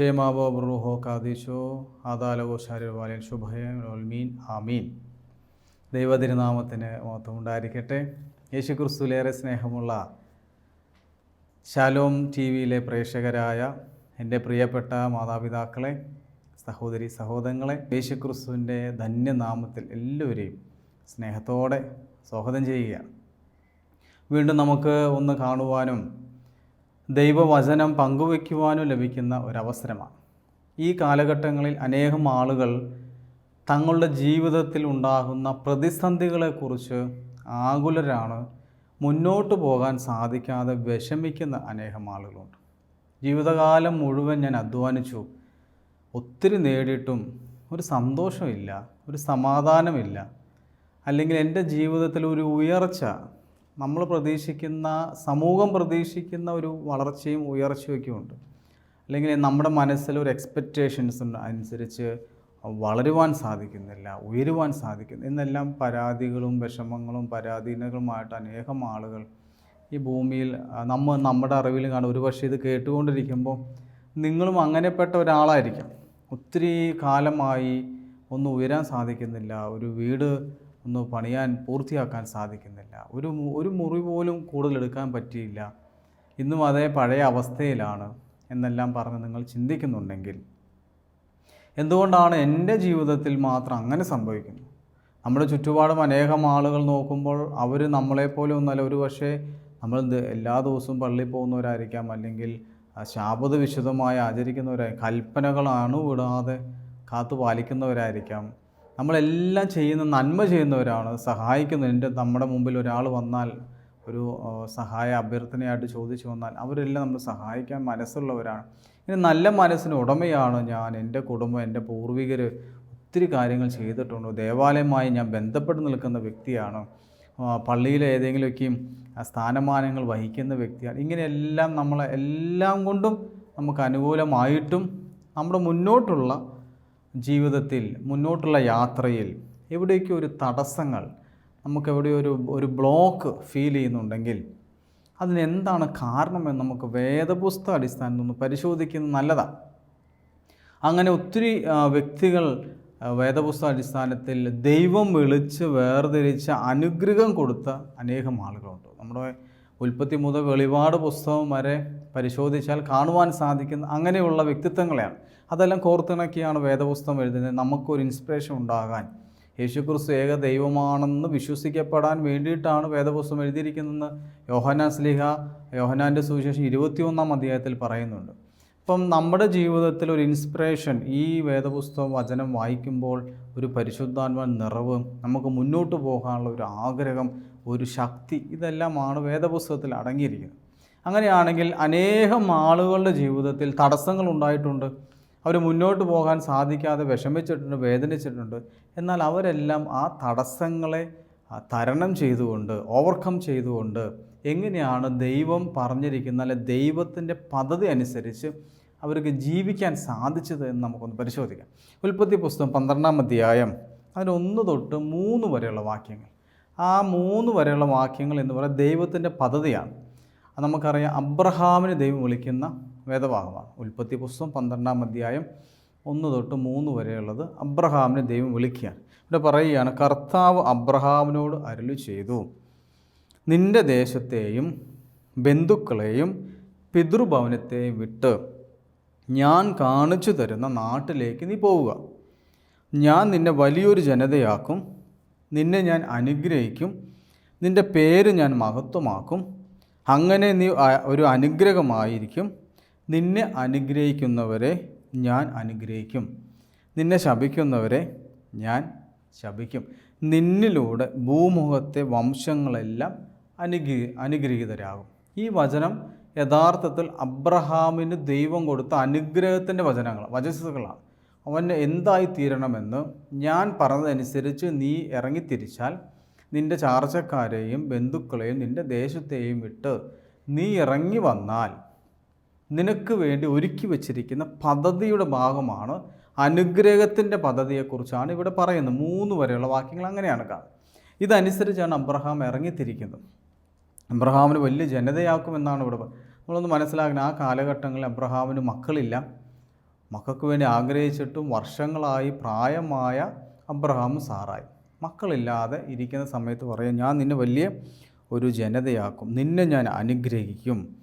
ക്ഷേമാവോ ബ്രൂഹോ കാദീശോ ആദാലവോ ശാരീരവാലൻ ശുഭയമീൻ ആമീൻ. ദൈവതിരുനാമത്തിന് മഹത്വം ഉണ്ടായിരിക്കട്ടെ. യേശു ക്രിസ്തുലേറെ സ്നേഹമുള്ള ശാലോം ടി വിയിലെ പ്രേക്ഷകരായ എന്റെ പ്രിയപ്പെട്ട മാതാപിതാക്കളെ സഹോദരി സഹോദരങ്ങളെ യേശു ക്രിസ്തുവിന്റെ ധന്യനാമത്തിൽ എല്ലാവരെയും സ്നേഹത്തോടെ സ്വാഗതം ചെയ്യുകയാണ്. വീണ്ടും നമുക്ക് ഒന്ന് കാണുവാനും ദൈവവചനം പങ്കുവയ്ക്കുവാനും ലഭിക്കുന്ന ഒരവസരമാണ്. ഈ കാലഘട്ടങ്ങളിൽ അനേകം ആളുകൾ തങ്ങളുടെ ജീവിതത്തിൽ ഉണ്ടാകുന്ന പ്രതിസന്ധികളെക്കുറിച്ച് ആകുലരാണ് മുന്നോട്ട് പോകാൻ സാധിക്കാതെ വിഷമിക്കുന്ന അനേകം ആളുകളുണ്ട്. ജീവിതകാലം മുഴുവൻ ഞാൻ അധ്വാനിച്ചു. ഒത്തിരി നേടിയിട്ടും ഒരു സന്തോഷമില്ല ഒരു സമാധാനമില്ല. അല്ലെങ്കിൽ എന്റെ ജീവിതത്തിൽ ഒരു ഉയർച്ച നമ്മൾ പ്രതീക്ഷിക്കുന്ന സമൂഹം പ്രതീക്ഷിക്കുന്ന ഒരു വളർച്ചയും ഉയർച്ചയൊക്കെ ഉണ്ട്. അല്ലെങ്കിൽ നമ്മുടെ മനസ്സിൽ ഒരു എക്സ്പെക്റ്റേഷൻസ് അനുസരിച്ച് വളരുവാൻ സാധിക്കുന്നില്ല ഉയരുവാൻ സാധിക്കുന്നു. എന്നെല്ലാം പരാതികളും വിഷമങ്ങളും പരാധീനങ്ങളുമായിട്ട് അനേകം ആളുകൾ ഈ ഭൂമിയിൽ നമ്മൾ നമ്മുടെ അറിവിൽ കാണും. ഒരുപക്ഷെ ഇത് കേട്ടുകൊണ്ടിരിക്കുമ്പോൾ നിങ്ങളും അങ്ങനെപ്പെട്ട ഒരാളായിരിക്കാം. ഒത്തിരി കാലമായി ഒന്നും ഉയരാൻ സാധിക്കുന്നില്ല. ഒരു വീട് ഒന്ന് പണിയാൻ പൂർത്തിയാക്കാൻ സാധിക്കുന്നില്ല. ഒരു ഒരു മുറി പോലും കൂടുതൽ എടുക്കാൻ പറ്റിയില്ല. ഇന്നും അതേ പഴയ അവസ്ഥയിലാണ് എന്നെല്ലാം പറഞ്ഞ് നിങ്ങൾ ചിന്തിക്കുന്നുണ്ടെങ്കിൽ. എന്തുകൊണ്ടാണ് എന്റെ ജീവിതത്തിൽ മാത്രം അങ്ങനെ സംഭവിക്കുന്നത്? നമ്മുടെ ചുറ്റുപാടും അനേകം ആളുകൾ നോക്കുമ്പോൾ അവർ നമ്മളെപ്പോലെ ഒന്നല്ല. ഒരു പക്ഷേ നമ്മൾ എല്ലാ ദിവസവും പള്ളിയിൽ പോകുന്നവരായിരിക്കാം. അല്ലെങ്കിൽ ശാപത വിശുദ്ധമായി ആചരിക്കുന്നവരായി കൽപ്പനകളാണ് വിടാതെ കാത്തു പാലിക്കുന്നവരായിരിക്കാം. നമ്മളെല്ലാം ചെയ്യുന്ന നന്മ ചെയ്യുന്നവരാണ്. സഹായിക്കുന്ന. എന്റെ നമ്മുടെ മുമ്പിൽ ഒരാൾ വന്നാൽ ഒരു സഹായ അഭ്യർത്ഥനയായിട്ട് ചോദിച്ചു വന്നാൽ അവരെല്ലാം നമ്മൾ സഹായിക്കാൻ മനസ്സുള്ളവരാണ്. ഇനി നല്ല മനസ്സിന് ഉടമയാണ് ഞാൻ. എന്റെ കുടുംബം എന്റെ പൂർവികർ ഒത്തിരി കാര്യങ്ങൾ ചെയ്തിട്ടുണ്ട്. ദേവാലയമായി ഞാൻ ബന്ധപ്പെട്ട് നിൽക്കുന്ന വ്യക്തിയാണ്. പള്ളിയിലെ ഏതെങ്കിലുമൊക്കെയും സ്ഥാനമാനങ്ങൾ വഹിക്കുന്ന വ്യക്തിയാണ്. ഇങ്ങനെയെല്ലാം നമ്മളെ എല്ലാം കൊണ്ടും നമുക്ക് അനുകൂലമായിട്ടും നമ്മുടെ മുന്നോട്ടുള്ള ജീവിതത്തിൽ മുന്നോട്ടുള്ള യാത്രയിൽ എവിടെയൊക്കെ ഒരു തടസ്സങ്ങൾ നമുക്ക് എവിടെ ഒരു ഒരു ബ്ലോക്ക് ഫീൽ ചെയ്യുന്നുണ്ടെങ്കിൽ അതിനെന്താണ് കാരണമെന്ന് നമുക്ക് വേദപുസ്തക അടിസ്ഥാനത്തിൽ ഒന്ന് പരിശോധിക്കുന്നത് നല്ലതാണ് അങ്ങനെ ഒത്തിരി വ്യക്തികൾ വേദപുസ്തക അടിസ്ഥാനത്തിൽ ദൈവം വിളിച്ച് വേർതിരിച്ച അനുഗ്രഹം കൊടുത്ത അനേകം ആളുകളുണ്ട്. നമ്മുടെ ഉൽപ്പത്തി മുതൽ വെളിപാട് പുസ്തകം വരെ പരിശോധിച്ചാൽ കാണുവാൻ സാധിക്കുന്ന അങ്ങനെയുള്ള വ്യക്തിത്വങ്ങളെയാണ്. അതെല്ലാം കോർത്തിണക്കിയാണ് വേദപുസ്തകം എഴുതുന്നത്. നമുക്കൊരു ഇൻസ്പിറേഷൻ ഉണ്ടാകാൻ. യേശുക്രിസ്തു ഏക ദൈവമാണെന്ന് വിശ്വസിക്കപ്പെടാൻ വേണ്ടിയിട്ടാണ് വേദപുസ്തകം എഴുതിയിരിക്കുന്നതെന്ന് യോഹനാൻ സ്ലിഹ യോഹനാന്റെ സുവിശേഷം ഇരുപത്തിയൊന്നാം അധ്യായത്തിൽ പറയുന്നുണ്ട്. അപ്പം നമ്മുടെ ജീവിതത്തിൽ ഒരു ഇൻസ്പിറേഷൻ ഈ വേദപുസ്തകം വചനം വായിക്കുമ്പോൾ ഒരു പരിശുദ്ധാത്മ നിറവ് നമുക്ക് മുന്നോട്ട് പോകാനുള്ള ഒരു ആഗ്രഹം ഒരു ശക്തി ഇതെല്ലാമാണ് വേദപുസ്തകത്തിൽ അടങ്ങിയിരിക്കുന്നത്. അങ്ങനെയാണെങ്കിൽ അനേകം ആളുകളുടെ ജീവിതത്തിൽ തടസ്സങ്ങൾ ഉണ്ടായിട്ടുണ്ട്. അവർ മുന്നോട്ട് പോകാൻ സാധിക്കാതെ വിഷമിച്ചിട്ടുണ്ട് വേദനിച്ചിട്ടുണ്ട്. എന്നാൽ അവരെല്ലാം ആ തടസ്സങ്ങളെ തരണം ചെയ്തുകൊണ്ട് ഓവർകം ചെയ്തുകൊണ്ട് എങ്ങനെയാണ് ദൈവം പറഞ്ഞിരിക്കുന്ന അല്ലെ ദൈവത്തിന്റെ പദ്ധതി അനുസരിച്ച് അവർക്ക് ജീവിക്കാൻ സാധിച്ചത് എന്ന് നമുക്കൊന്ന് പരിശോധിക്കാം. ഉൽപ്പത്തി പുസ്തകം പന്ത്രണ്ടാം അധ്യായം അതിന് ഒന്ന് തൊട്ട് മൂന്ന് വരെയുള്ള വാക്യങ്ങൾ. ആ മൂന്ന് വരെയുള്ള വാക്യങ്ങൾ എന്ന് പറയുന്നത് ദൈവത്തിന്റെ പദ്ധതിയാണ്. നമുക്കറിയാം അബ്രഹാമിന് ദൈവം വിളിക്കുന്ന വേദഭാഗമാണ്. ഉൽപ്പത്തി പുസ്തകം പന്ത്രണ്ടാം അധ്യായം ഒന്ന് തൊട്ട് മൂന്ന് വരെയുള്ളത് അബ്രഹാമിനെ ദൈവം വിളിക്കുകയാണ്. ഇവിടെ പറയുകയാണ് കർത്താവ് അബ്രഹാമിനോട് അരുളി ചെയ്തു നിന്റെ ദേശത്തെയും ബന്ധുക്കളെയും പിതൃഭവനത്തെയും വിട്ട് ഞാൻ കാണിച്ചു തരുന്ന നാട്ടിലേക്ക് നീ പോവുക. ഞാൻ നിന്നെ വലിയൊരു ജനതയാക്കും നിന്നെ ഞാൻ അനുഗ്രഹിക്കും നിന്റെ പേര് ഞാൻ മഹത്വമാക്കും. അങ്ങനെ നീ ഒരു അനുഗ്രഹമായിരിക്കും. നിന്നെ അനുഗ്രഹിക്കുന്നവരെ ഞാൻ അനുഗ്രഹിക്കും. നിന്നെ ശപിക്കുന്നവരെ ഞാൻ ശപിക്കും. നിന്നിലൂടെ ഭൂമുഖത്തെ വംശങ്ങളെല്ലാം അനുഗ്രഹി അനുഗ്രഹീതരാകും. ഈ വചനം യഥാർത്ഥത്തിൽ അബ്രഹാമിന് ദൈവം കൊടുത്ത അനുഗ്രഹത്തിന്റെ വചനങ്ങൾ വചസ്സുകളാണ് അവന് എന്തായി തീരണമെന്ന് ഞാൻ പറഞ്ഞതനുസരിച്ച് നീ ഇറങ്ങിത്തിരിച്ചാൽ നിന്റെ ചാർച്ചക്കാരെയും ബന്ധുക്കളെയും നിന്റെ ദേശത്തെയും വിട്ട് നീ ഇറങ്ങി വന്നാൽ നിനക്ക് വേണ്ടി ഒരുക്കി വച്ചിരിക്കുന്ന പദ്ധതിയുടെ ഭാഗമാണ് അനുഗ്രഹത്തിന്റെ പദ്ധതിയെക്കുറിച്ചാണ് ഇവിടെ പറയുന്നത്. മൂന്ന് വരെയുള്ള വാക്യങ്ങൾ അങ്ങനെയാണ് കാണുന്നത്. ഇതനുസരിച്ചാണ് അബ്രഹാം ഇറങ്ങിത്തിരിക്കുന്നത്. അബ്രഹാമിന് വലിയ ജനതയാക്കുമെന്നാണ് ഇവിടെ നമ്മളൊന്ന് മനസ്സിലാക്കണം ആ കാലഘട്ടങ്ങളിൽ അബ്രഹാമിന് മക്കളില്ല. മക്കൾക്ക് വേണ്ടി ആഗ്രഹിച്ചിട്ടും വർഷങ്ങളായി പ്രായമായ അബ്രഹാം സാറായി. മക്കളില്ലാതെ ഇരിക്കുന്ന സമയത്ത് പറയും ഞാൻ നിന്നെ വലിയ ഒരു ജനതയാക്കും. നിന്നെ ഞാൻ അനുഗ്രഹിക്കും.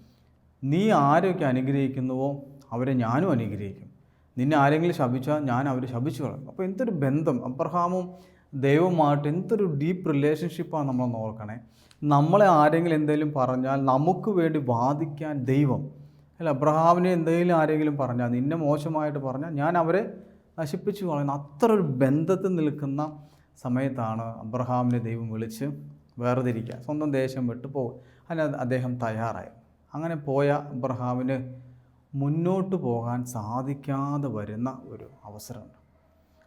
നീ ആരൊക്കെ അനുഗ്രഹിക്കുന്നുവോ അവരെ ഞാനും അനുഗ്രഹിക്കും. നിന്നെ ആരെങ്കിലും ശപിച്ചാൽ ഞാൻ അവരെ ശപിച്ചു കളയും. അപ്പോൾ എന്തൊരു ബന്ധം. അബ്രഹാമും ദൈവമായിട്ട് എന്തൊരു ഡീപ്പ് റിലേഷൻഷിപ്പാണ് നമ്മൾ നോക്കണേ നമ്മളെ ആരെങ്കിലും എന്തെങ്കിലും പറഞ്ഞാൽ നമുക്ക് വേണ്ടി വാദിക്കാൻ ദൈവം. അല്ല അബ്രഹാമിനെ എന്തെങ്കിലും ആരെങ്കിലും പറഞ്ഞാൽ നിന്നെ മോശമായിട്ട് പറഞ്ഞാൽ ഞാൻ അവരെ നശിപ്പിച്ചു കളയുന്ന. അത്ര ഒരു ബന്ധത്തിൽ നിൽക്കുന്ന സമയത്താണ് അബ്രഹാമിനെ ദൈവം വിളിച്ച് വേർതിരിക്കുക സ്വന്തം ദേശം വിട്ടു പോകും അതിന് അദ്ദേഹം തയ്യാറായി. അങ്ങനെ പോയ അബ്രഹാമിന് മുന്നോട്ട് പോകാൻ സാധിക്കാതെ വരുന്ന ഒരു അവസരമുണ്ട്.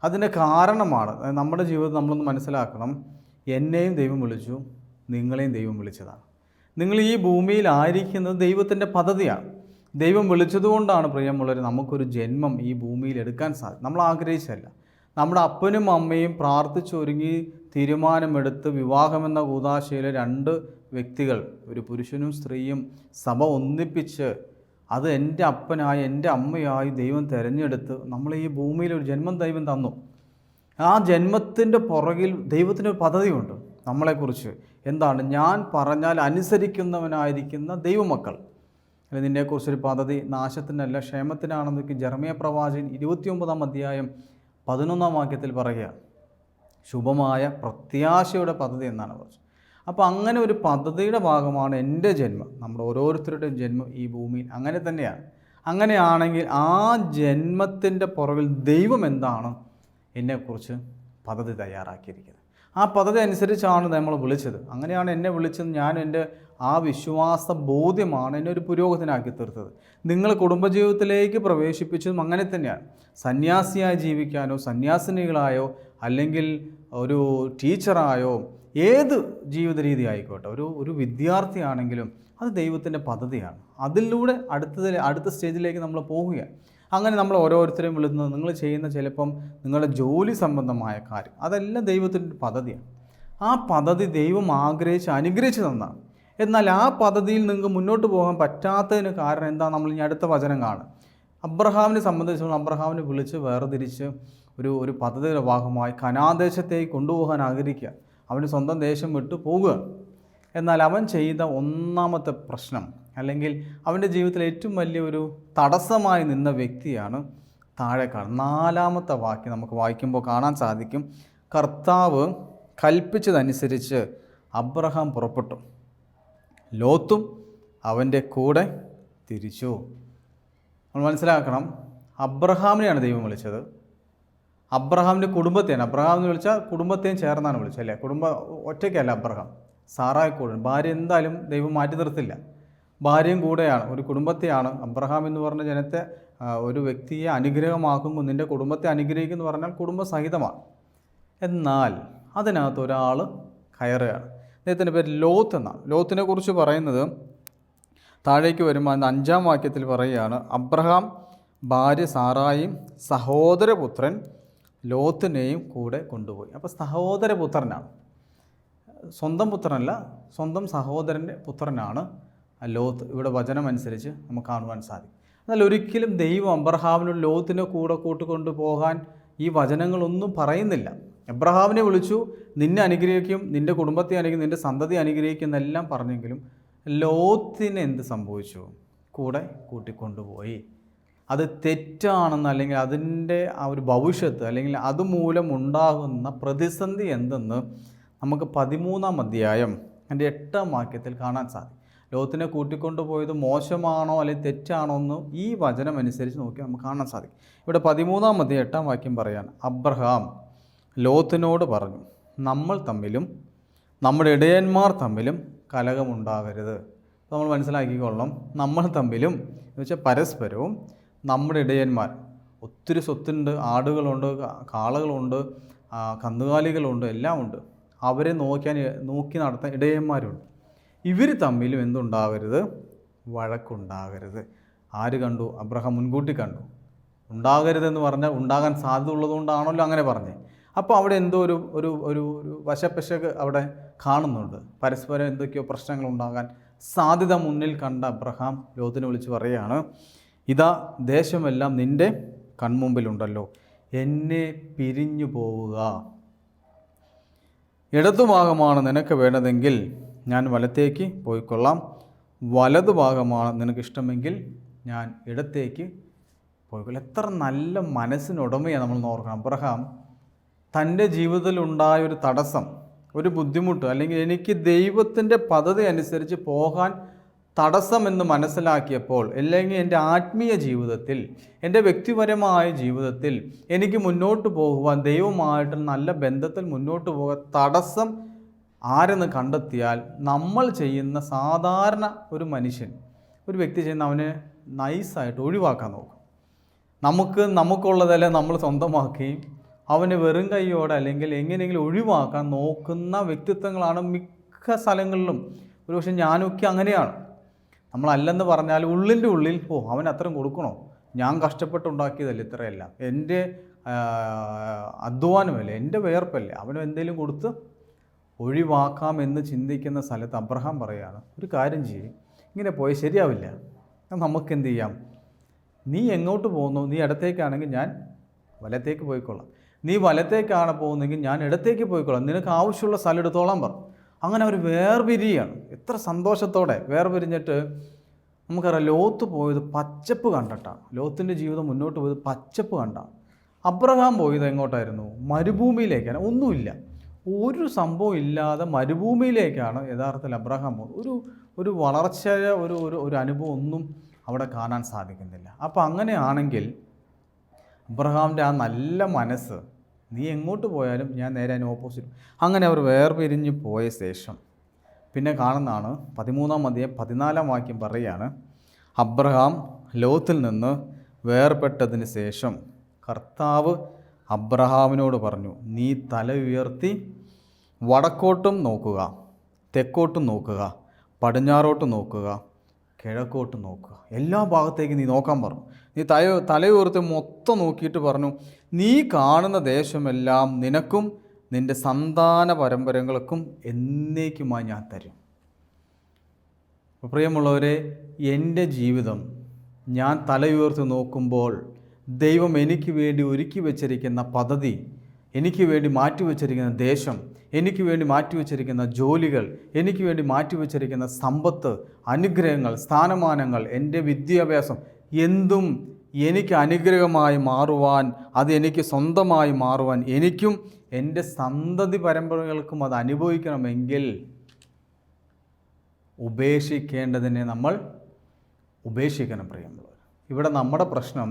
അതിന്റെ കാരണമാണ് നമ്മുടെ ജീവിതം നമ്മളൊന്ന് മനസ്സിലാക്കണം എന്നെയും ദൈവം വിളിച്ചു നിങ്ങളെയും ദൈവം വിളിച്ചതാണ്. നിങ്ങൾ ഈ ഭൂമിയിലായിരിക്കുന്നത് ദൈവത്തിന്റെ പദ്ധതിയാണ്. ദൈവം വിളിച്ചതുകൊണ്ടാണ് പ്രിയമുള്ളവർ നമുക്കൊരു ജന്മം ഈ ഭൂമിയിൽ എടുക്കാൻ സാധിക്കും നമ്മൾ ആഗ്രഹിച്ചല്ല നമ്മുടെ അപ്പനും അമ്മയും പ്രാർത്ഥിച്ചൊരുങ്ങി തീരുമാനമെടുത്ത് വിവാഹമെന്ന കൂതാശയിലെ രണ്ട് വ്യക്തികൾ ഒരു പുരുഷനും സ്ത്രീയും സഭ ഒന്നിപ്പിച്ച് അത് എന്റെ അപ്പനായി എന്റെ അമ്മയായി ദൈവം തിരഞ്ഞെടുത്ത് നമ്മൾ ഈ ഭൂമിയിൽ ഒരു ജന്മം ദൈവം തന്നു. ആ ജന്മത്തിന്റെ പുറകിൽ ദൈവത്തിന്റെ ഒരു പദ്ധതിയുണ്ട് നമ്മളെക്കുറിച്ച്. എന്താണ്? ഞാൻ പറഞ്ഞാൽ അനുസരിക്കുന്നവനായിരിക്കുന്ന ദൈവമക്കൾ. അല്ലെങ്കിൽ നിന്നെക്കുറിച്ചൊരു പദ്ധതി നാശത്തിനല്ല ക്ഷേമത്തിനാണെന്നൊക്കെ ജർമ്മിയ പ്രവാചകൻ ഇരുപത്തിയൊമ്പതാം അധ്യായം പതിനൊന്നാം വാക്യത്തിൽ പറയുക ശുഭമായ പ്രത്യാശയുടെ പദ്ധതി എന്നാണ് പറഞ്ഞത്. അപ്പോൾ അങ്ങനെ ഒരു പദ്ധതിയുടെ ഭാഗമാണ് എന്റെ ജന്മം. നമ്മുടെ ഓരോരുത്തരുടെയും ജന്മം ഈ ഭൂമിയിൽ അങ്ങനെ തന്നെയാണ്. അങ്ങനെയാണെങ്കിൽ ആ ജന്മത്തിന്റെ പുറകിൽ ദൈവം എന്താണ് എന്നെക്കുറിച്ച് പദ്ധതി തയ്യാറാക്കിയിരിക്കുന്നത്. ആ പദ്ധതി അനുസരിച്ചാണ് നമ്മൾ വിളിച്ചത്. അങ്ങനെയാണ് എന്നെ വിളിച്ചത്. ഞാൻ എന്റെ ആ വിശ്വാസ ബോധ്യമാണ് എന്നെ ഒരു പുരോഗതിനാക്കി തീർത്തത്. നിങ്ങൾ കുടുംബജീവിതത്തിലേക്ക് പ്രവേശിപ്പിച്ചതും അങ്ങനെ തന്നെയാണ്. സന്യാസിയായി ജീവിക്കാനോ സന്യാസിനികളായോ അല്ലെങ്കിൽ ഒരു ടീച്ചറായോ ഏത് ജീവിത രീതി ആയിക്കോട്ടെ ഒരു ഒരു വിദ്യാർത്ഥിയാണെങ്കിലും അത് ദൈവത്തിന്റെ പദ്ധതിയാണ്. അതിലൂടെ അടുത്തതിൽ അടുത്ത സ്റ്റേജിലേക്ക് നമ്മൾ പോവുകയാണ്. അങ്ങനെ നമ്മൾ ഓരോരുത്തരെയും വിളിക്കുന്നത് നിങ്ങൾ ചെയ്യുന്ന ചിലപ്പം നിങ്ങളുടെ ജോലി സംബന്ധമായ കാര്യം അതെല്ലാം ദൈവത്തിന്റെ പദ്ധതിയാണ്. ആ പദ്ധതി ദൈവം ആഗ്രഹിച്ച് അനുഗ്രഹിച്ചു തന്നാണ് എന്നാൽ ആ പദ്ധതിയിൽ നിങ്ങൾക്ക് മുന്നോട്ട് പോകാൻ പറ്റാത്തതിന് കാരണം എന്താ? നമ്മൾ ഇനി അടുത്ത വചനം കാണും. അബ്രഹാമിനെ സംബന്ധിച്ചിടത്തോളം അബ്രഹാമിനെ വിളിച്ച് വേർതിരിച്ച് ഒരു ഒരു പദ്ധതിയുടെ ഭാഗമായി കനാദേശത്തേക്ക് കൊണ്ടുപോകാൻ ആഗ്രഹിക്കുക. അവന് സ്വന്തം ദേശം വിട്ടു പോകുക. എന്നാൽ അവൻ ചെയ്ത ഒന്നാമത്തെ പ്രശ്നം അല്ലെങ്കിൽ അവന്റെ ജീവിതത്തിലെ ഏറ്റവും വലിയൊരു തടസ്സമായി നിന്ന വ്യക്തിയാണ് താഴെ നാലാമത്തെ വാക്യം നമുക്ക് വായിക്കുമ്പോൾ കാണാൻ സാധിക്കും. കർത്താവ് കൽപ്പിച്ചതനുസരിച്ച് അബ്രഹാം പുറപ്പെട്ടു. ലോത്തും അവന്റെ കൂടെ തിരിച്ചു. നമ്മൾ മനസ്സിലാക്കണം അബ്രഹാമിനെയാണ് ദൈവം വിളിച്ചത്. അബ്രഹാമിന്റെ കുടുംബത്തെയാണ്. അബ്രഹാം എന്ന് വിളിച്ചാൽ കുടുംബത്തെയും ചേർന്നാണ് വിളിച്ചത് അല്ലേ? കുടുംബ ഒറ്റയ്ക്കല്ല അബ്രഹാം. സാറായി കൂടെ. ഭാര്യ എന്തായാലും ദൈവം മാറ്റി നിർത്തില്ല. ഭാര്യയും കൂടെയാണ്. ഒരു കുടുംബത്തെയാണ്. അബ്രഹാം എന്ന് പറഞ്ഞ ജനത്തെ ഒരു വ്യക്തിയെ അനുഗ്രഹമാക്കുമ്പോൾ നിന്റെ കുടുംബത്തെ അനുഗ്രഹിക്കുന്നു പറഞ്ഞാൽ കുടുംബ കുടുംബസഹിതമാണ് എന്നാൽ അതിനകത്ത് ഒരാൾ കയറുകയാണ്. അദ്ദേഹത്തിന്റെ പേര് ലോത്ത് എന്നാണ്. ലോത്തിനെ കുറിച്ച് പറയുന്നത് താഴേക്ക് വരുമ്പോൾ അതിന്റെ അഞ്ചാം വാക്യത്തിൽ പറയുകയാണ് അബ്രഹാം ഭാര്യ സാറായും സഹോദരപുത്രൻ ലോത്തിനെയും കൂടെ കൊണ്ടുപോയി. അപ്പോൾ സഹോദര പുത്രനാണ്. സ്വന്തം പുത്രനല്ല സ്വന്തം സഹോദരന്റെ പുത്രനാണ് ലോത്ത്. ഇവിടെ വചനം അനുസരിച്ച് നമുക്ക് കാണുവാൻ സാധിക്കും. എന്നാൽ ഒരിക്കലും ദൈവം അബ്രഹാമിനും ലോത്തിനെ കൂടെ കൂട്ടിക്കൊണ്ടു പോകാൻ ഈ വചനങ്ങളൊന്നും പറയുന്നില്ല. എബ്രഹാമിനെ വിളിച്ചു നിന്നെ അനുഗ്രഹിക്കും നിന്റെ കുടുംബത്തെ അനുഗ്രഹിക്കും നിന്റെ സന്തതി അനുഗ്രഹിക്കും എന്നെല്ലാം പറഞ്ഞെങ്കിലും ലോത്തിന് എന്ത് സംഭവിച്ചു? കൂടെ കൂട്ടിക്കൊണ്ടുപോയി. അത് തെറ്റാണെന്ന് അല്ലെങ്കിൽ അതിന്റെ ആ ഒരു ഭവിഷ്യത്ത് അല്ലെങ്കിൽ അതുമൂലം ഉണ്ടാകുന്ന പ്രതിസന്ധി എന്തെന്ന് നമുക്ക് പതിമൂന്നാം അധ്യായം എന്റെ എട്ടാം വാക്യത്തിൽ കാണാൻ സാധിക്കും. ലോത്തിനെ കൂട്ടിക്കൊണ്ടുപോയത് മോശമാണോ അല്ലെങ്കിൽ തെറ്റാണോ എന്ന് ഈ വചനം അനുസരിച്ച് നോക്കി നമുക്ക് കാണാൻ സാധിക്കും. ഇവിടെ പതിമൂന്നാം അധ്യായം എട്ടാം വാക്യം പറയാണ് അബ്രഹാം ലോത്തിനോട് പറഞ്ഞു നമ്മൾ തമ്മിലും നമ്മുടെ ഇടയന്മാർ തമ്മിലും കലകമുണ്ടാകരുത് നമ്മൾ മനസ്സിലാക്കിക്കൊള്ളണം നമ്മൾ തമ്മിലും എന്ന് വെച്ചാൽ പരസ്പരവും നമ്മുടെ ഇടയന്മാർ. ഒത്തിരി സ്വത്തുണ്ട് ആടുകളുണ്ട് കാളകളുണ്ട് കന്നുകാലികളുണ്ട് എല്ലാം ഉണ്ട്. അവരെ നോക്കാൻ നോക്കി നടത്താൻ ഇടയന്മാരുണ്ട്. ഇവർ തമ്മിലും എന്തുണ്ടാകരുത് വഴക്കുണ്ടാകരുത്. ആര് കണ്ടു? അബ്രഹാം മുൻകൂട്ടി കണ്ടു. ഉണ്ടാകരുതെന്ന് പറഞ്ഞാൽ ഉണ്ടാകാൻ സാധ്യത ഉള്ളതുകൊണ്ടാണല്ലോ അങ്ങനെ പറഞ്ഞത് അപ്പോൾ അവിടെ എന്തോ ഒരു ഒരു ഒരു ഒരു വശപ്പശക്ക് അവിടെ കാണുന്നുണ്ട്. പരസ്പരം എന്തൊക്കെയോ പ്രശ്നങ്ങൾ ഉണ്ടാകാൻ സാധ്യത മുന്നിൽ കണ്ട അബ്രഹാം ലോത്തിനെ വിളിച്ച് പറയുകയാണ് ഇതാ ദേശമെല്ലാം നിന്റെ കൺമുമ്പിലുണ്ടല്ലോ. എന്നെ പിരിഞ്ഞു പോവുക. ഇടതുഭാഗമാണ് നിനക്ക് വേണ്ടതെങ്കിൽ ഞാൻ വലത്തേക്ക് പോയിക്കൊള്ളാം. വലതുഭാഗമാണ് നിനക്കിഷ്ടമെങ്കിൽ ഞാൻ ഇടത്തേക്ക് പോയിക്കൊള്ളാം. എത്ര നല്ല മനസ്സിനുടമയാണ് നമ്മൾ ഓർക്കണം. അബ്രഹാം തന്റെ ജീവിതത്തിൽ ഉണ്ടായ ഒരു തടസ്സം ഒരു ബുദ്ധിമുട്ട് അല്ലെങ്കിൽ എനിക്ക് ദൈവത്തിന്റെ പദ്ധതി അനുസരിച്ച് പോകാൻ തടസ്സമെന്ന് മനസ്സിലാക്കിയപ്പോൾ അല്ലെങ്കിൽ എന്റെ ആത്മീയ ജീവിതത്തിൽ എന്റെ വ്യക്തിപരമായ ജീവിതത്തിൽ എനിക്ക് മുന്നോട്ട് പോകുവാൻ ദൈവമായിട്ട് നല്ല ബന്ധത്തിൽ മുന്നോട്ട് പോകാൻ തടസ്സം ആരെന്ന് കണ്ടെത്തിയാൽ നമ്മൾ ചെയ്യുന്ന സാധാരണ ഒരു മനുഷ്യൻ ഒരു വ്യക്തി ചെയ്യുന്ന അവനെ നൈസായിട്ട് ഒഴിവാക്കാൻ നോക്കും. നമുക്ക് നമുക്കുള്ളതെല്ലാം നമ്മൾ സ്വന്തമാക്കുകയും അവനെ വെറും കൈയോടെ അല്ലെങ്കിൽ എങ്ങനെയെങ്കിലും ഒഴിവാക്കാൻ നോക്കുന്ന വ്യക്തിത്വങ്ങളാണ് മിക്ക സ്ഥലങ്ങളിലും. ഒരുപക്ഷെ ഞാനൊക്കെ അങ്ങനെയാണ്. നമ്മളല്ലെന്ന് പറഞ്ഞാൽ ഉള്ളിന്റെ ഉള്ളിൽ ഓ അവൻ അത്രയും കൊടുക്കണോ? ഞാൻ കഷ്ടപ്പെട്ടുണ്ടാക്കിയതല്ലേ ഇത്രയല്ല. എന്റെ അധ്വാനമല്ലേ എന്റെ വേർപ്പല്ലേ അവനും എന്തെങ്കിലും കൊടുത്ത് ഒഴിവാക്കാമെന്ന് ചിന്തിക്കുന്ന സ്ഥലത്ത് അബ്രഹാം പറയാണ് ഒരു കാര്യം ചെയ്യും ഇങ്ങനെ പോയി ശരിയാവില്ല. നമുക്ക് എന്ത് ചെയ്യാം? നീ എങ്ങോട്ട് പോകുന്നു? നീ ഇടത്തേക്കാണെങ്കിൽ ഞാൻ വലത്തേക്ക് പോയിക്കൊള്ളാം. നീ വലത്തേക്കാണ് പോകുന്നതെങ്കിൽ ഞാൻ ഇടത്തേക്ക് പോയിക്കൊള്ളാം. നിനക്ക് ആവശ്യമുള്ള സ്ഥലം എടുത്തോളാം പറ. അങ്ങനെ അവർ വേർപിരിയാണ്. എത്ര സന്തോഷത്തോടെ വേർപിരിഞ്ഞിട്ട് നമുക്കറിയാം ലോത്ത് പോയത് പച്ചപ്പ് കണ്ടിട്ടാണ്. ലോത്തിന്റെ ജീവിതം മുന്നോട്ട് പോയത് പച്ചപ്പ് കണ്ടാണ്. അബ്രഹാം പോയത് എങ്ങോട്ടായിരുന്നു? മരുഭൂമിയിലേക്കാണ്. ഒന്നുമില്ല. ഒരു സംഭവം ഇല്ലാതെ മരുഭൂമിയിലേക്കാണ് യഥാർത്ഥത്തിൽ അബ്രഹാം പോകുന്നത് ഒരു ഒരു വളർച്ച ഒരു ഒരു ഒരു അനുഭവം ഒന്നും അവിടെ കാണാൻ സാധിക്കുന്നില്ല. അപ്പോൾ അങ്ങനെയാണെങ്കിൽ അബ്രഹാമിന്റെ ആ നല്ല മനസ്സ് നീ എങ്ങോട്ട് പോയാലും ഞാൻ നേരെ അതിന് ഓപ്പോസിറ്റ് അങ്ങനെ അവർ വേർപിരിഞ്ഞ് പോയ ശേഷം പിന്നെ കാണുന്നതാണ് പതിമൂന്നാം അധ്യായം പതിനാലാം വാക്യം പറയുകയാണ് അബ്രഹാം ലോത്തിൽ നിന്ന് വേർപെട്ടതിന് ശേഷം കർത്താവ് അബ്രഹാമിനോട് പറഞ്ഞു നീ തല ഉയർത്തി വടക്കോട്ടും നോക്കുക തെക്കോട്ടും നോക്കുക പടിഞ്ഞാറോട്ടും നോക്കുക. കിഴക്കോട്ട് നോക്കുക. എല്ലാ ഭാഗത്തേക്കും നീ നോക്കാൻ പറഞ്ഞു. നീ തല തലയുയർത്തി മൊത്തം നോക്കിയിട്ട് പറഞ്ഞു നീ കാണുന്ന ദേശമെല്ലാം നിനക്കും നിന്റെ സന്താന പരമ്പരകൾക്കും എന്നേക്കുമായി ഞാൻ തരും. പ്രിയമുള്ളവരെ എന്റെ ജീവിതം ഞാൻ തലയുയർത്തി നോക്കുമ്പോൾ ദൈവം എനിക്ക് വേണ്ടി ഒരുക്കി വച്ചിരിക്കുന്ന പദ്ധതി എനിക്ക് വേണ്ടി മാറ്റിവെച്ചിരിക്കുന്ന ദേശം എനിക്ക് വേണ്ടി മാറ്റിവെച്ചിരിക്കുന്ന ജോലികൾ എനിക്ക് വേണ്ടി മാറ്റിവെച്ചിരിക്കുന്ന സമ്പത്ത് അനുഗ്രഹങ്ങൾ സ്ഥാനമാനങ്ങൾ എന്റെ വിദ്യാഭ്യാസം എന്തും എനിക്ക് അനുഗ്രഹമായി മാറുവാൻ അത് എനിക്ക് സ്വന്തമായി മാറുവാൻ എനിക്കും എന്റെ സന്തതി പരമ്പരകൾക്കും അത് അനുഭവിക്കണമെങ്കിൽ ഉപേക്ഷിക്കേണ്ടതിനെ നമ്മൾ ഉപേക്ഷിക്കണം പ്രിയമുള്ളവർ. ഇവിടെ നമ്മുടെ പ്രശ്നം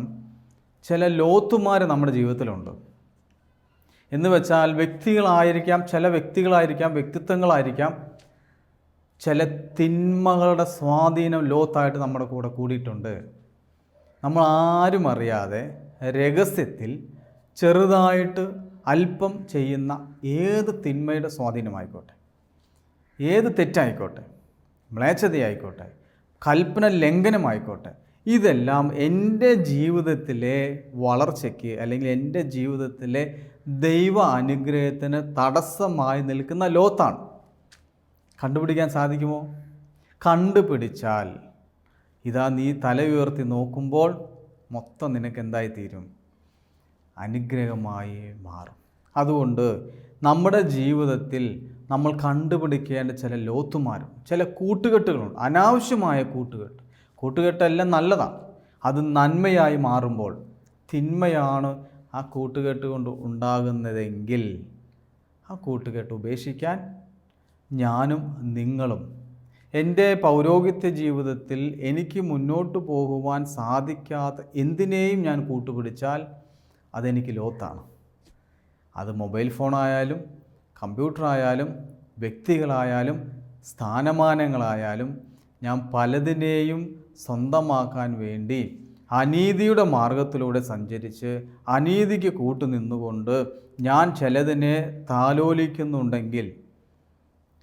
ചില ലോത്തുമാർ നമ്മുടെ ജീവിതത്തിലുണ്ട്. എന്ന് വെച്ചാൽ വ്യക്തികളായിരിക്കാം ചില വ്യക്തികളായിരിക്കാം വ്യക്തിത്വങ്ങളായിരിക്കാം ചില തിന്മകളുടെ സ്വാധീനം ലോത്തായിട്ട് നമ്മുടെ കൂടെ കൂടിയിട്ടുണ്ട്. നമ്മൾ ആരും അറിയാതെ രഹസ്യത്തിൽ ചെറുതായിട്ട് അല്പം ചെയ്യുന്ന ഏത് തിന്മയുടെ സ്വാധീനമായിക്കോട്ടെ ഏത് തെറ്റായിക്കോട്ടെ മ്ലേച്ഛതയായിക്കോട്ടെ കൽപ്പന ലംഘനമായിക്കോട്ടെ ഇതെല്ലാം എന്റെ ജീവിതത്തിലെ വളർച്ചയ്ക്ക് അല്ലെങ്കിൽ എന്റെ ജീവിതത്തിലെ ദൈവ അനുഗ്രഹത്തിന് തടസ്സമായി നിൽക്കുന്ന ലോത്താണ്. കണ്ടുപിടിക്കാൻ സാധിക്കുമോ? കണ്ടുപിടിച്ചാൽ ഇതാ നീ തല ഉയർത്തി നോക്കുമ്പോൾ മൊത്തം നിനക്ക് എന്തായി തീരും? അനുഗ്രഹമായി മാറും. അതുകൊണ്ട് നമ്മുടെ ജീവിതത്തിൽ നമ്മൾ കണ്ടുപിടിക്കേണ്ട ചില ലോത്തുമാരും ചില കൂട്ടുകെട്ടുകളുണ്ട്. അനാവശ്യമായ കൂട്ടുകെട്ട്. കൂട്ടുകെട്ടെല്ലാം നല്ലതാണ്. അത് നന്മയായി മാറുമ്പോൾ തിന്മയാണ് ആ കൂട്ടുകെട്ട് കൊണ്ട് ഉണ്ടാകുന്നതെങ്കിൽ ആ കൂട്ടുകെട്ട് ഉപേക്ഷിക്കാൻ ഞാനും നിങ്ങളും എന്റെ പൗരോഹിത്യ ജീവിതത്തിൽ എനിക്ക് മുന്നോട്ട് പോകുവാൻ സാധിക്കാത്ത എന്തിനേയും ഞാൻ കൂട്ടുപിടിച്ചാൽ അതെനിക്ക് ലോത്താണ്. അത് മൊബൈൽ ഫോണായാലും കമ്പ്യൂട്ടറായാലും വ്യക്തികളായാലും സ്ഥാനമാനങ്ങളായാലും ഞാൻ പലതിനെയും സ്വന്തമാക്കാൻ വേണ്ടി അനീതിയുടെ മാർഗത്തിലൂടെ സഞ്ചരിച്ച് അനീതിക്ക് കൂട്ടുനിന്നുകൊണ്ട് ഞാൻ ചിലതിനെ താലോലിക്കുന്നുണ്ടെങ്കിൽ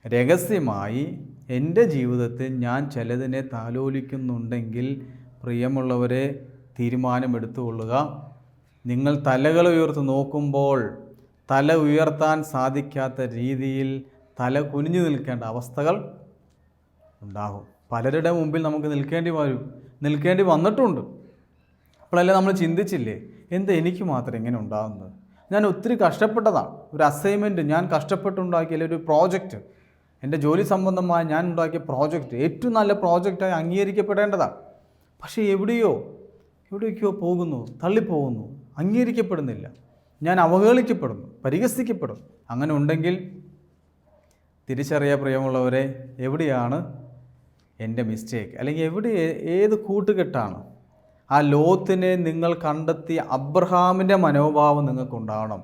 രഹസ്യമായി എന്റെ ജീവിതത്തിൽ ഞാൻ ചിലതിനെ താലോലിക്കുന്നുണ്ടെങ്കിൽ പ്രിയമുള്ളവരെ തീരുമാനമെടുത്തുകൊള്ളുക. നിങ്ങൾ തലകൾ ഉയർത്തി നോക്കുമ്പോൾ തല ഉയർത്താൻ സാധിക്കാത്ത രീതിയിൽ തല കുനിഞ്ഞു നിൽക്കേണ്ട അവസ്ഥകൾ ഉണ്ടാകും. പലരുടെ മുമ്പിൽ നമുക്ക് നിൽക്കേണ്ടി വരും നിൽക്കേണ്ടി വന്നിട്ടുണ്ട്. അപ്പോഴല്ലേ നമ്മൾ ചിന്തിച്ചില്ലേ എന്ത് എനിക്ക് മാത്രം ഇങ്ങനെ ഉണ്ടാകുന്നത് ഞാൻ ഒത്തിരി കഷ്ടപ്പെട്ടതാണ്. ഒരു അസൈൻമെന്റ് ഞാൻ കഷ്ടപ്പെട്ടുണ്ടാക്കിയ ഒരു പ്രോജക്റ്റ് എന്റെ ജോലി സംബന്ധമായ ഞാൻ ഉണ്ടാക്കിയ പ്രോജക്റ്റ് ഏറ്റവും നല്ല പ്രോജക്റ്റായി അംഗീകരിക്കപ്പെടേണ്ടതാണ്. പക്ഷേ എവിടെയോ എവിടെയൊക്കെയോ പോകുന്നു തള്ളിപ്പോകുന്നു അംഗീകരിക്കപ്പെടുന്നില്ല. ഞാൻ അവഹേളിക്കപ്പെടുന്നു പരിഹസിക്കപ്പെടുന്നു. അങ്ങനെ ഉണ്ടെങ്കിൽ തിരിച്ചറിയ പ്രിയമുള്ളവരെ എവിടെയാണ് എന്റെ മിസ്റ്റേക്ക് അല്ലെങ്കിൽ എവിടെ ഏത് കൂട്ടുകെട്ടാണ്? ആ ലോത്തിനെ നിങ്ങൾ കണ്ടെത്തി അബ്രഹാമിന്റെ മനോഭാവം നിങ്ങൾക്കുണ്ടാവണം.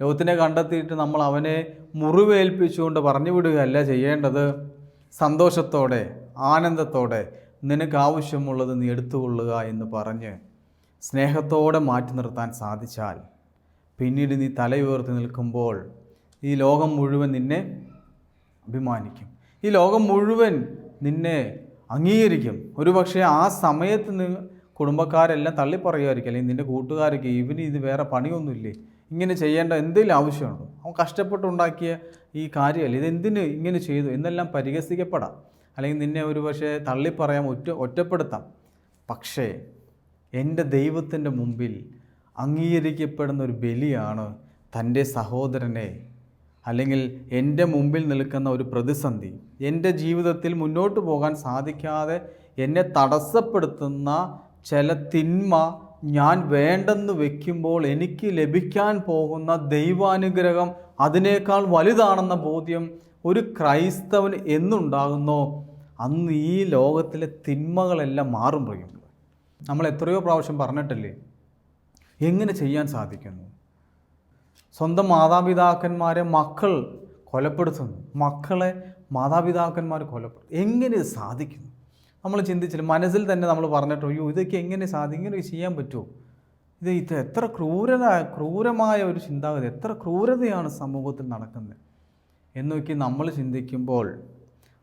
ലോത്തിനെ കണ്ടെത്തിയിട്ട് നമ്മൾ അവനെ മുറിവേൽപ്പിച്ചുകൊണ്ട് പറഞ്ഞു വിടുകയല്ല ചെയ്യേണ്ടത്. സന്തോഷത്തോടെ ആനന്ദത്തോടെ നിനക്ക് ആവശ്യമുള്ളത് നീ എടുത്തുകൊള്ളുക എന്ന് പറഞ്ഞ് സ്നേഹത്തോടെ മാറ്റി നിർത്താൻ സാധിച്ചാൽ പിന്നീട് നീ തലയുയർത്തി നിൽക്കുമ്പോൾ ഈ ലോകം മുഴുവൻ നിന്നെ അഭിമാനിക്കും. ഈ ലോകം മുഴുവൻ നിന്നെ അംഗീകരിക്കും. ഒരുപക്ഷെ ആ സമയത്ത് കുടുംബക്കാരെല്ലാം തള്ളിപ്പറയുമായിരിക്കും. അല്ലെങ്കിൽ നിന്റെ കൂട്ടുകാരൊക്കെ ഇവന് ഇത് വേറെ പണിയൊന്നുമില്ലേ? ഇങ്ങനെ ചെയ്യേണ്ട എന്തെങ്കിലും ആവശ്യമുണ്ടോ? അവൻ കഷ്ടപ്പെട്ടുണ്ടാക്കിയ ഈ കാര്യമല്ല? ഇതെന്തിന് ഇങ്ങനെ ചെയ്തു? എന്നെല്ലാം പരിഹസിക്കപ്പെടാം. അല്ലെങ്കിൽ നിന്നെ ഒരുപക്ഷെ തള്ളിപ്പറയാം ഒറ്റ ഒറ്റപ്പെടുത്താം. പക്ഷേ എന്റെ ദൈവത്തിന്റെ മുമ്പിൽ അംഗീകരിക്കപ്പെടുന്ന ഒരു ബലിയാണ് തന്റെ സഹോദരനെ അല്ലെങ്കിൽ എന്റെ മുമ്പിൽ നിൽക്കുന്ന ഒരു പ്രതിസന്ധി എന്റെ ജീവിതത്തിൽ മുന്നോട്ട് പോകാൻ സാധിക്കാതെ എന്നെ തടസ്സപ്പെടുത്തുന്ന ചില തിന്മ ഞാൻ വേണ്ടെന്ന് വയ്ക്കുമ്പോൾ എനിക്ക് ലഭിക്കാൻ പോകുന്ന ദൈവാനുഗ്രഹം അതിനേക്കാൾ വലുതാണെന്ന ബോധ്യം ഒരു ക്രൈസ്തവന് എന്നുണ്ടാകുന്നോ. അന്ന് ഈ ലോകത്തിലെ തിന്മകളെല്ലാം മാറും നമ്മൾ എത്രയോ പ്രാവശ്യം പറഞ്ഞിട്ടല്ലേ? എങ്ങനെ ചെയ്യാൻ സാധിക്കുന്നു? സ്വന്തം മാതാപിതാക്കന്മാരെ മക്കൾ കൊലപ്പെടുത്തുന്നു. മക്കളെ മാതാപിതാക്കന്മാർ കൊലപ്പെടുത്തും എങ്ങനെ സാധിക്കുന്നു? നമ്മൾ ചിന്തിച്ചില്ല. മനസ്സിൽ തന്നെ നമ്മൾ പറഞ്ഞിട്ട് അയ്യോ ഇതൊക്കെ എങ്ങനെ സാധിക്കും ഇങ്ങനെ ചെയ്യാൻ പറ്റുമോ? ഇത് ഇത് എത്ര ക്രൂരത ക്രൂരമായ ഒരു ചിന്താഗതി എത്ര ക്രൂരതയാണ് സമൂഹത്തിൽ നടക്കുന്നത്? എന്നൊക്കെ നമ്മൾ ചിന്തിക്കുമ്പോൾ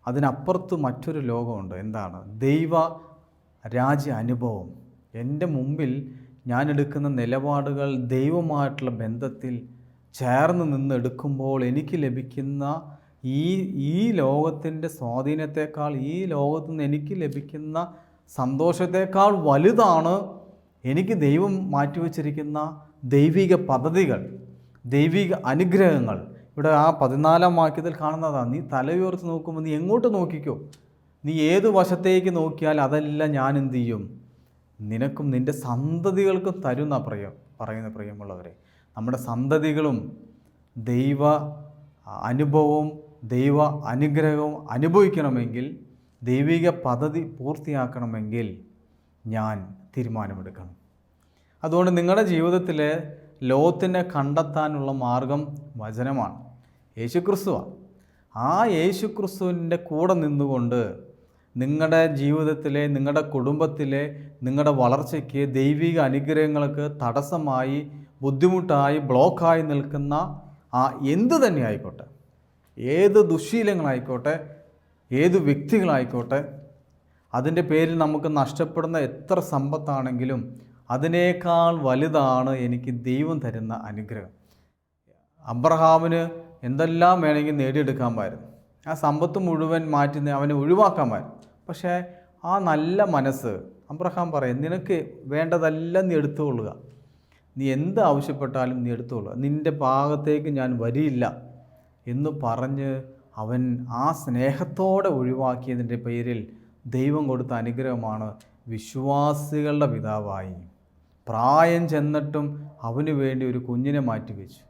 അതിനപ്പുറത്ത് മറ്റൊരു ലോകമുണ്ട്. എന്താണ്? ദൈവ രാജ്യ അനുഭവം. എന്റെ മുമ്പിൽ ഞാൻ എടുക്കുന്ന നിലപാടുകൾ ദൈവമായിട്ടുള്ള ബന്ധത്തിൽ ചേർന്ന് നിന്ന് എടുക്കുമ്പോൾ എനിക്ക് ലഭിക്കുന്ന ഈ ഈ ലോകത്തിന്റെ സ്വാധീനത്തെക്കാൾ ഈ ലോകത്തു നിന്ന് എനിക്ക് ലഭിക്കുന്ന സന്തോഷത്തെക്കാൾ വലുതാണ് എനിക്ക് ദൈവം മാറ്റിവെച്ചിരിക്കുന്ന ദൈവിക പദ്ധതികൾ ദൈവിക അനുഗ്രഹങ്ങൾ. ഇവിടെ ആ പതിനാലാം വാക്യത്തിൽ കാണുന്നതാണ് നീ തലയുയർത്തി നോക്കുമ്പോൾ നീ എങ്ങോട്ട് നോക്കിക്കോ? നീ ഏത് വശത്തേക്ക് നോക്കിയാൽ അതെല്ലാം ഞാൻ എന്തു ചെയ്യും? നിനക്കും നിന്റെ സന്തതികൾക്കും തരുന്ന പ്രിയം പറയുന്ന പ്രിയമുള്ളവരെ. നമ്മുടെ സന്തതികളും ദൈവ അനുഭവവും ദൈവ അനുഗ്രഹവും അനുഭവിക്കണമെങ്കിൽ ദൈവിക പദ്ധതി പൂർത്തിയാക്കണമെങ്കിൽ ഞാൻ തീരുമാനമെടുക്കണം. അതുകൊണ്ട് നിങ്ങളുടെ ജീവിതത്തിൽ ലോകത്തിനെ കണ്ടെത്താനുള്ള മാർഗം വചനമാണ്. യേശുക്രിസ്തുവാണ് ആ യേശുക്രിസ്തുവിന്റെ കൂടെ നിന്നുകൊണ്ട് നിങ്ങളുടെ ജീവിതത്തിലെ നിങ്ങളുടെ കുടുംബത്തിലെ നിങ്ങളുടെ വളർച്ചയ്ക്ക് ദൈവിക അനുഗ്രഹങ്ങൾക്ക് തടസ്സമായി ബുദ്ധിമുട്ടായി ബ്ലോക്കായി നിൽക്കുന്ന ആ എന്ത് തന്നെ ആയിക്കോട്ടെ ഏത് ദുശീലങ്ങളായിക്കോട്ടെ ഏത് വ്യക്തികളായിക്കോട്ടെ അതിന്റെ പേരിൽ നമുക്ക് നഷ്ടപ്പെടുന്ന എത്ര സമ്പത്താണെങ്കിലും അതിനേക്കാൾ വലുതാണ് എനിക്ക് ദൈവം തരുന്ന അനുഗ്രഹം. അബ്രഹാമിന് എന്തെല്ലാം വേണമെങ്കിൽ നേടിയെടുക്കാമായിരുന്നു ആ സമ്പത്ത് മുഴുവൻ മാറ്റി അവനെ ഒഴിവാക്കാമായിരുന്നു പക്ഷേ ആ നല്ല മനസ്സ് അബ്രഹാം പറയും നിനക്ക് വേണ്ടതെല്ലാം നീ എടുത്തുകൊള്ളുക. നീ എന്ത് ആവശ്യപ്പെട്ടാലും നീ എടുത്തോളൂ. നിന്റെ ഭാഗത്തേക്ക് ഞാൻ വരിയില്ല എന്ന് പറഞ്ഞ് അവൻ ആ സ്നേഹത്തോടെ ഒഴിവാക്കിയതിന്റെ പേരിൽ ദൈവം കൊടുത്ത അനുഗ്രഹമാണ് വിശ്വാസികളുടെ പിതാവായി. പ്രായം ചെന്നിട്ടും അവന് വേണ്ടി ഒരു കുഞ്ഞിനെ മാറ്റിവെച്ചു.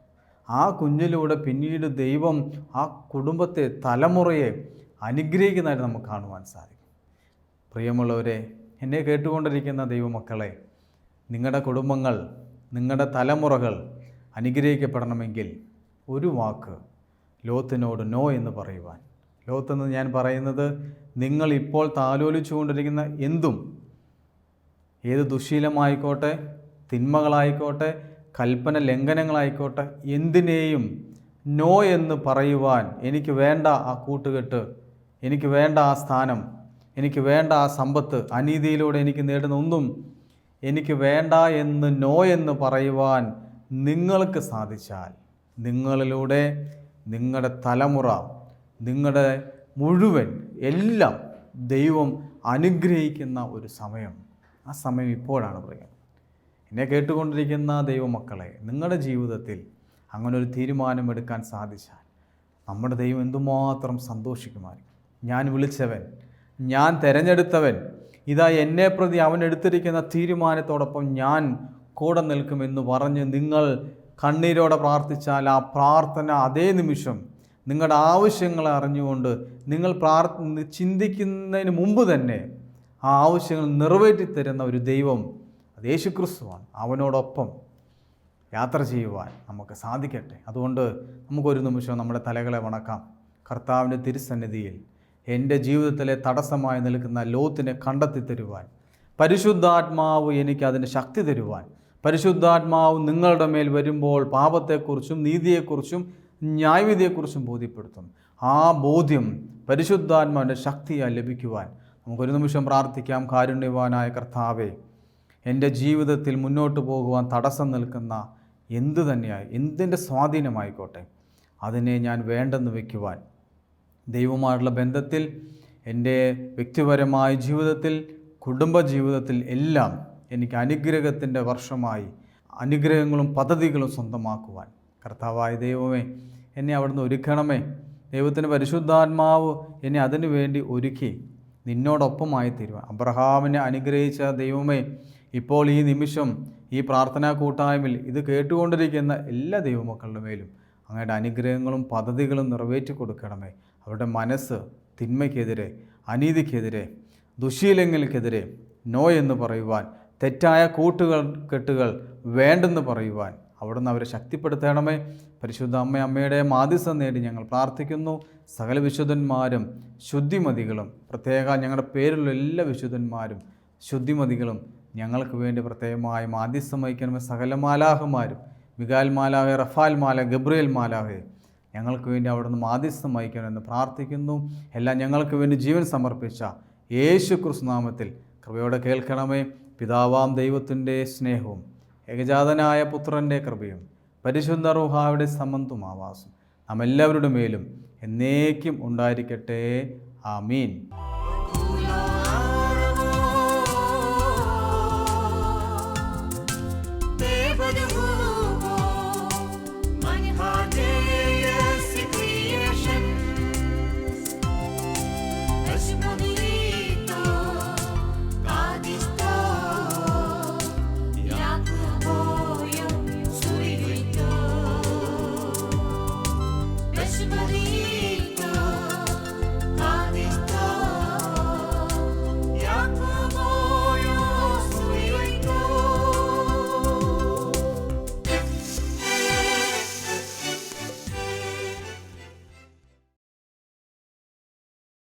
ആ കുഞ്ഞിലൂടെ പിന്നീട് ദൈവം ആ കുടുംബത്തെ തലമുറയെ അനുഗ്രഹിക്കുന്നതായിട്ട് നമുക്ക് കാണുവാൻ സാധിക്കും. പ്രിയമുള്ളവരെ എന്നെ കേട്ടുകൊണ്ടിരിക്കുന്ന ദൈവമക്കളെ നിങ്ങളുടെ കുടുംബങ്ങൾ നിങ്ങളുടെ തലമുറകൾ അനുഗ്രഹിക്കപ്പെടണമെങ്കിൽ ഒരു വാക്ക് ലോത്തിനോട് നോ എന്ന് പറയുവാൻ. ലോത്തെന്ന് ഞാൻ പറയുന്നത് നിങ്ങൾ ഇപ്പോൾ താലോലിച്ചുകൊണ്ടിരിക്കുന്ന എന്തും ഏത് ദുശീലമായിക്കോട്ടെ തിന്മകളായിക്കോട്ടെ കൽപ്പന ലംഘനങ്ങളായിക്കോട്ടെ എന്തിനേയും നോ എന്ന് പറയുവാൻ എനിക്ക് വേണ്ട ആ കൂട്ടുകെട്ട് എനിക്ക് വേണ്ട ആ സ്ഥാനം എനിക്ക് വേണ്ട ആ സമ്പത്ത് അനീതിയിലൂടെ എനിക്ക് നേടുന്ന ഒന്നും എനിക്ക് വേണ്ട എന്ന് നോ എന്ന് പറയുവാൻ നിങ്ങൾക്ക് സാധിച്ചാൽ നിങ്ങളിലൂടെ നിങ്ങളുടെ തലമുറ നിങ്ങളുടെ മുഴുവൻ എല്ലാം ദൈവം അനുഗ്രഹിക്കുന്ന ഒരു സമയം. ആ സമയം ഇപ്പോഴാണ് പറയുന്നത് എന്നെ കേട്ടുകൊണ്ടിരിക്കുന്ന ദൈവമക്കളെ നിങ്ങളുടെ ജീവിതത്തിൽ അങ്ങനെ ഒരു തീരുമാനമെടുക്കാൻ സാധിച്ചാൽ നമ്മുടെ ദൈവം എന്തുമാത്രം സന്തോഷിക്കുമായിരിക്കും. ഞാൻ വിളിച്ചവൻ ഞാൻ തിരഞ്ഞെടുത്തവൻ ഇതാ എന്നെ പ്രതി അവൻ എടുത്തിരിക്കുന്ന തീരുമാനത്തോടൊപ്പം ഞാൻ കൂടെ നിൽക്കുമെന്ന് പറഞ്ഞ് നിങ്ങൾ കണ്ണീരോടെ പ്രാർത്ഥിച്ചാൽ ആ പ്രാർത്ഥന അതേ നിമിഷം നിങ്ങളുടെ ആവശ്യങ്ങളെ അറിഞ്ഞുകൊണ്ട് നിങ്ങൾ പ്രാർ ചിന്തിക്കുന്നതിന് മുമ്പ് തന്നെ ആ ആവശ്യങ്ങൾ നിറവേറ്റിത്തരുന്ന ഒരു ദൈവം അത് യേശുക്രിസ്തുവാണ്. അവനോടൊപ്പം യാത്ര ചെയ്യുവാൻ നമുക്ക് സാധിക്കട്ടെ. അതുകൊണ്ട് നമുക്കൊരു നിമിഷം നമ്മുടെ തലകളെ വണക്കാം. കർത്താവിന്റെ തിരുസന്നിധിയിൽ എന്റെ ജീവിതത്തിലെ തടസ്സമായി നിൽക്കുന്ന ലോത്തിനെ കണ്ടെത്തി തരുവാൻ. പരിശുദ്ധാത്മാവ് എനിക്ക് അതിന് ശക്തി തരുവാൻ. പരിശുദ്ധാത്മാവ് നിങ്ങളുടെ മേൽ വരുമ്പോൾ പാപത്തെക്കുറിച്ചും നീതിയെക്കുറിച്ചും ന്യായവിധിയെക്കുറിച്ചും ബോധ്യപ്പെടുത്തും. ആ ബോധ്യം പരിശുദ്ധാത്മാവിന്റെ ശക്തിയായി ലഭിക്കുവാൻ നമുക്കൊരു നിമിഷം പ്രാർത്ഥിക്കാം. കാരുണ്യവാനായ കർത്താവേ എന്റെ ജീവിതത്തിൽ മുന്നോട്ട് പോകുവാൻ തടസ്സം നിൽക്കുന്ന എന്തു തന്നെയായി എന്തിന്റെ സ്വാധീനമായിക്കോട്ടെ അതിനെ ഞാൻ വേണ്ടെന്ന് വയ്ക്കുവാൻ ദൈവമായിട്ടുള്ള ബന്ധത്തിൽ എന്റെ വ്യക്തിപരമായ ജീവിതത്തിൽ കുടുംബ ജീവിതത്തിൽ എല്ലാം എനിക്ക് അനുഗ്രഹത്തിന്റെ വർഷമായി അനുഗ്രഹങ്ങളും പദ്ധതികളും സ്വന്തമാക്കുവാൻ. കർത്താവായ ദൈവമേ എന്നെ അവിടുന്ന് ഒരുക്കണമേ. ദൈവത്തിന്റെ പരിശുദ്ധാത്മാവ് എന്നെ അതിനു വേണ്ടി ഒരുക്കി നിന്നോടൊപ്പമായി തീരുവാൻ. അബ്രഹാമിനെ അനുഗ്രഹിച്ച ദൈവമേ ഇപ്പോൾ ഈ നിമിഷം ഈ പ്രാർത്ഥനാ കൂട്ടായ്മയിൽ ഇത് കേട്ടുകൊണ്ടിരിക്കുന്ന എല്ലാ ദൈവമക്കളുടെ മേലും അങ്ങയുടെ അനുഗ്രഹങ്ങളും പദ്ധതികളും നിറവേറ്റി കൊടുക്കണമേ അവരുടെ മനസ്സ് തിന്മയ്ക്കെതിരെ അനീതിക്കെതിരെ ദുശീലങ്ങൾക്കെതിരെ നോ എന്ന് പറയുവാൻ തെറ്റായ കൂട്ടുകൾ കെട്ടുകൾ വേണ്ടെന്ന് പറയുവാൻ അവിടുന്ന് അവരെ ശക്തിപ്പെടുത്തണമേ. പരിശുദ്ധ അമ്മ അമ്മയുടെ മാധ്യസ്ഥം നേടി ഞങ്ങൾ പ്രാർത്ഥിക്കുന്നു. സകല വിശുദ്ധന്മാരും ശുദ്ധിമതികളും പ്രത്യേക ഞങ്ങളുടെ പേരിലുള്ള എല്ലാ വിശുദ്ധന്മാരും ശുദ്ധിമതികളും ഞങ്ങൾക്ക് വേണ്ടി പ്രത്യേകമായി മാധ്യസ്ഥം വഹിക്കണമേ. സകല മാലാഹുമാരും മികാൽ മാലാഹെ റഫാൽ മാല ഗബ്രിയേൽ മാലാഹെ ഞങ്ങൾക്ക് വേണ്ടി അവിടുന്ന് മാധ്യസ്ഥം വഹിക്കണമെന്ന് പ്രാർത്ഥിക്കുന്നു. എല്ലാം ഞങ്ങൾക്ക് വേണ്ടി ജീവൻ സമർപ്പിച്ച യേശു ക്രിസ്തുനാമത്തിൽ കൃപയോടെ കേൾക്കണമേ. പിതാവാം ദൈവത്തിന്റെ സ്നേഹവും ഏകജാതനായ പുത്രന്റെ കൃപയും പരിശുദ്ധ റുഹായുടെ സംബന്ധമാവാസും നാം എല്ലാവരുടെ മേലും എന്നേക്കും ഉണ്ടായിരിക്കട്ടെ. ആമീൻ.